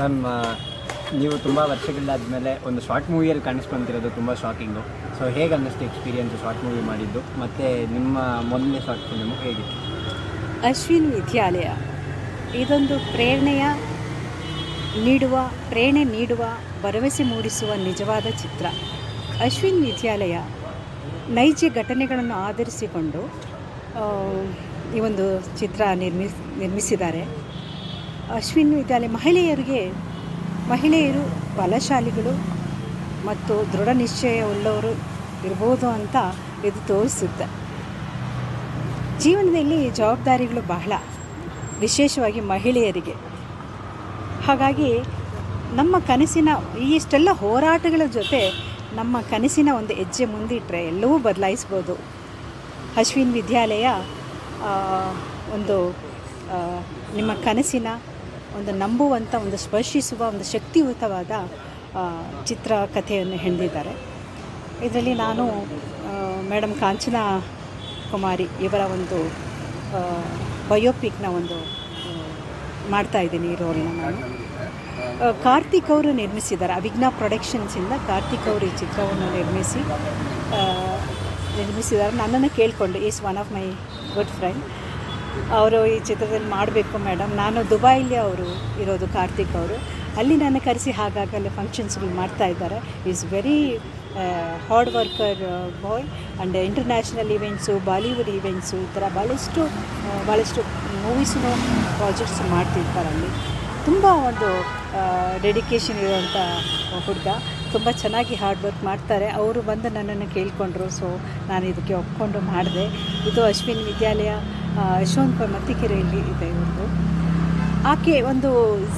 Ma'am ನೀವು ತುಂಬ ವರ್ಷಗಳಾದಮೇಲೆ ಒಂದು ಶಾರ್ಟ್ ಮೂವಿಯಲ್ಲಿ ಕಾಣಿಸ್ಕೊಂತಿರೋದು ತುಂಬ ಶಾಕಿಂಗು ಸೊ ಹೇಗೆ ಅನ್ನಿಸ್ತು ಎಕ್ಸ್ಪೀರಿಯನ್ಸ್ ಶಾರ್ಟ್ ಮೂವಿ ಮಾಡಿದ್ದು? ಮತ್ತು ನಿಮ್ಮ ಮೊದಲನೇ ಶಾರ್ಟ್ ಫಿಲ್ಮು ಹೇಗಿತ್ತು ಅಶ್ವಿನ್ ವಿದ್ಯಾಲಯ. ಇದೊಂದು ಪ್ರೇರಣೆಯ ನೀಡುವ, ಪ್ರೇರಣೆ ನೀಡುವ, ಭರವಸೆ ಮೂಡಿಸುವ ನಿಜವಾದ ಚಿತ್ರ. ಅಶ್ವಿನ್ ವಿದ್ಯಾಲಯ ನೈಜ ಘಟನೆಗಳನ್ನು ಆಧರಿಸಿಕೊಂಡು ಈ ಒಂದು ಚಿತ್ರ ನಿರ್ಮಿಸ್, ನಿರ್ಮಿಸಿದ್ದಾರೆ. ಅಶ್ವಿನ್ ವಿದ್ಯಾಲಯ ಮಹಿಳೆಯರಿಗೆ, ಮಹಿಳೆಯರು ಬಲಶಾಲಿಗಳು ಮತ್ತು ದೃಢ ನಿಶ್ಚಯವುಳ್ಳವರು ಇರ್ಬೋದು ಅಂತ ಇದು ತೋರಿಸುತ್ತೆ. ಜೀವನದಲ್ಲಿ ಜವಾಬ್ದಾರಿಗಳು ಬಹಳ, ವಿಶೇಷವಾಗಿ ಮಹಿಳೆಯರಿಗೆ. ಹಾಗಾಗಿ ನಮ್ಮ ಕನಸಿನ ಇಷ್ಟೆಲ್ಲ ಹೋರಾಟಗಳ ಜೊತೆ ನಮ್ಮ ಕನಸಿನ ಒಂದು ಹೆಜ್ಜೆ ಮುಂದಿಟ್ಟರೆ ಎಲ್ಲವೂ ಬದಲಾಯಿಸ್ಬೋದು. ಅಶ್ವಿನ್ ವಿದ್ಯಾಲಯ ಒಂದು ನಿಮ್ಮ ಕನಸಿನ ಒಂದು ನಂಬುವಂಥ, ಒಂದು ಸ್ಪರ್ಶಿಸುವ, ಒಂದು ಶಕ್ತಿಯುತವಾದ ಚಿತ್ರ ಕಥೆಯನ್ನು ಹೆಣೆದಿದ್ದಾರೆ. ಇದರಲ್ಲಿ ನಾನು ಮೇಡಮ್ ಕಾಂಚನಾ ಕುಮಾರಿ ಇವರ ಒಂದು ಬಯೋಪಿಕ್ನ ಒಂದು ಮಾಡ್ತಾ ಇದ್ದೀನಿ ಈ ರೋಲ್ನ ನಾನು. ಕಾರ್ತಿಕ್ ಅವರು ನಿರ್ಮಿಸಿದ್ದಾರೆ. ಅವಿಘ್ನ ಪ್ರೊಡಕ್ಷನ್ಸಿಂದ ಕಾರ್ತಿಕ್ ಅವರು ಈ ಚಿತ್ರವನ್ನು ನಿರ್ಮಿಸಿ ನಿರ್ಮಿಸಿದ್ದಾರೆ. ನನ್ನನ್ನು ಕೇಳಿಕೊಂಡು is one of my good friend ಅವರು ಈ ಚಿತ್ರದಲ್ಲಿ ಮಾಡಬೇಕು ಮೇಡಮ್. ನಾನು ದುಬೈಲಿ ಅವರು ಇರೋದು ಕಾರ್ತಿಕ್ ಅವರು. ಅಲ್ಲಿ ನಾನು ಕರೆಸಿ ಹಾಗಾಗಲ್ಲಿ ಫಂಕ್ಷನ್ಸ್ಗಳು ಮಾಡ್ತಾ ಇದ್ದಾರೆ. Is very hard worker boy and international events Bollywood events ಈ ಥರ ಭಾಳಷ್ಟು ಭಾಳಷ್ಟು ಮೂವೀಸ್ನು ಪ್ರಾಜೆಕ್ಟ್ಸ್ ಮಾಡ್ತಿರ್ತಾರೆ ಅಲ್ಲಿ. ತುಂಬ ಒಂದು ಡೆಡಿಕೇಶನ್ ಇರುವಂಥ ಹುಡುಗ. ತುಂಬ ಚೆನ್ನಾಗಿ ಹಾರ್ಡ್ ವರ್ಕ್ ಮಾಡ್ತಾರೆ. ಅವರು ಬಂದು ನನ್ನನ್ನು ಕೇಳಿಕೊಂಡ್ರು. ಸೊ ನಾನು ಇದಕ್ಕೆ ಒಪ್ಕೊಂಡು ಮಾಡಿದೆ. ಇದು ಅಶ್ವಿನ್ ವಿದ್ಯಾಲಯ. ಯಶವಂತಪುರ ಮತ್ತಿಕೆರೆಯಲ್ಲಿ ಇದೆ ಇವ್ರದ್ದು. ಆಕೆ ಒಂದು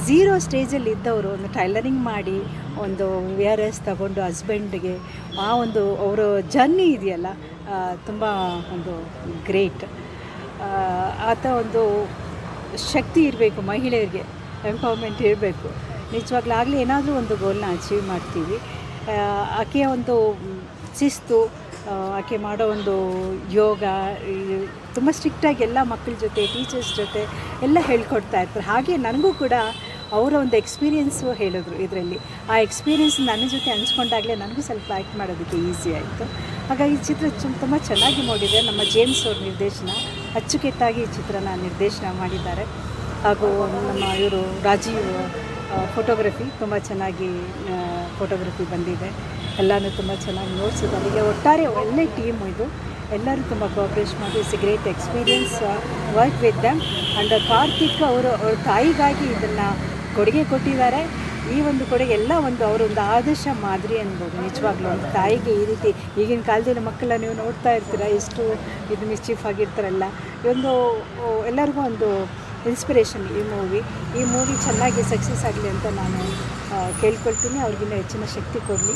ಝೀರೋ ಸ್ಟೇಜಲ್ಲಿ ಇದ್ದವರು, ಒಂದು ಟೈಲರಿಂಗ್ ಮಾಡಿ, ಒಂದು ವಿ ಆರ್ ಎಸ್ ತಗೊಂಡು ಹಸ್ಬೆಂಡ್ಗೆ, ಆ ಒಂದು ಅವರ ಜರ್ನಿ ಇದೆಯಲ್ಲ ತುಂಬ ಒಂದು ಗ್ರೇಟ್. ಆತ ಒಂದು ಶಕ್ತಿ ಇರಬೇಕು, ಮಹಿಳೆಯರಿಗೆ, ಎಂಪವರ್ಮೆಂಟ್ ಇರಬೇಕು. ನಿಜವಾಗ್ಲೂ ಆಗಲಿ ಏನಾದರೂ ಒಂದು ಗೋಲ್ನ ಅಚೀವ್ ಮಾಡ್ತೀವಿ. ಆಕೆಯ ಒಂದು ಶಿಸ್ತು ಆಕೆ ಮಾಡೋ ಒಂದು ಯೋಗ ತುಂಬ ಸ್ಟ್ರಿಕ್ಟಾಗಿ ಎಲ್ಲ ಮಕ್ಕಳ ಜೊತೆ ಟೀಚರ್ಸ್ ಜೊತೆ ಎಲ್ಲ ಹೇಳ್ಕೊಡ್ತಾ ಇರ್ತಾರೆ. ಹಾಗೆ ನನಗೂ ಕೂಡ ಅವರ ಒಂದು ಎಕ್ಸ್ಪೀರಿಯೆನ್ಸು ಹೇಳಿದ್ರು ಇದರಲ್ಲಿ. ಆ ಎಕ್ಸ್ಪೀರಿಯೆನ್ಸ್ ನನ್ನ ಜೊತೆ ಹಂಚ್ಕೊಂಡಾಗಲೇ ನನಗೂ ಸ್ವಲ್ಪ ಆ್ಯಕ್ಟ್ ಮಾಡೋದಕ್ಕೆ ಈಸಿ ಆಯಿತು. ಹಾಗಾಗಿ ಈ ಚಿತ್ರ ತುಂಬ ಚೆನ್ನಾಗಿ ಮೂಡಿದೆ. ನಮ್ಮ ಜೇಮ್ಸ್ ಅವ್ರ ನಿರ್ದೇಶನ, ಅಚ್ಚುಕೆಟ್ಟಾಗಿ ಈ ಚಿತ್ರನ ನಿರ್ದೇಶನ ಮಾಡಿದ್ದಾರೆ. ಹಾಗೂ ನಮ್ಮ ಇವರು ರಾಜೀವ್ ಫೋಟೋಗ್ರಫಿ ತುಂಬ ಚೆನ್ನಾಗಿ ಫೋಟೋಗ್ರಫಿ ಬಂದಿದೆ. ಎಲ್ಲನೂ ತುಂಬ ಚೆನ್ನಾಗಿ ನೋಡ್ಸಿದ್ದಾರೆ. ಈಗ ಒಟ್ಟಾರೆ ಒಳ್ಳೆ ಟೀಮ್ ಇದು. ಎಲ್ಲರೂ ತುಂಬ ಕೋಆಪ್ರೇಷನ್ ಮಾಡಿ it's great experience work with them and Karthik ಅವರು, ಅವ್ರ ತಾಯಿಗಾಗಿ ಇದನ್ನು ಕೊಡುಗೆ ಕೊಟ್ಟಿದ್ದಾರೆ. ಈ ಒಂದು ಕೊಡುಗೆ ಎಲ್ಲ ಒಂದು ಅವರೊಂದು ಆದರ್ಶ ಮಾದರಿ ಅನ್ಬೋದು, ನಿಜವಾಗ್ಲೂ. ಒಂದು ತಾಯಿಗೆ ಈ ರೀತಿ ಈಗಿನ ಕಾಲದಲ್ಲಿ ಮಕ್ಕಳ ನೀವು ನೋಡ್ತಾ ಇರ್ತೀರ? ಎಷ್ಟು ಇದು ಮಿಸ್ಚೀಫ್ ಆಗಿರ್ತಾರಲ್ಲ? ಒಂದು ಎಲ್ಲರಿಗೂ ಒಂದು ಇನ್ಸ್ಪಿರೇಷನ್ ಈ ಮೂವಿ ಈ ಮೂವಿ ಚೆನ್ನಾಗಿ ಸಕ್ಸಸ್ ಆಗಲಿ ಅಂತ ನಾನು ಕೇಳ್ಕೊಳ್ತೀನಿ. ಅವ್ರಿಗಿನ್ನ ಹೆಚ್ಚಿನ ಶಕ್ತಿ ಕೊಡಲಿ.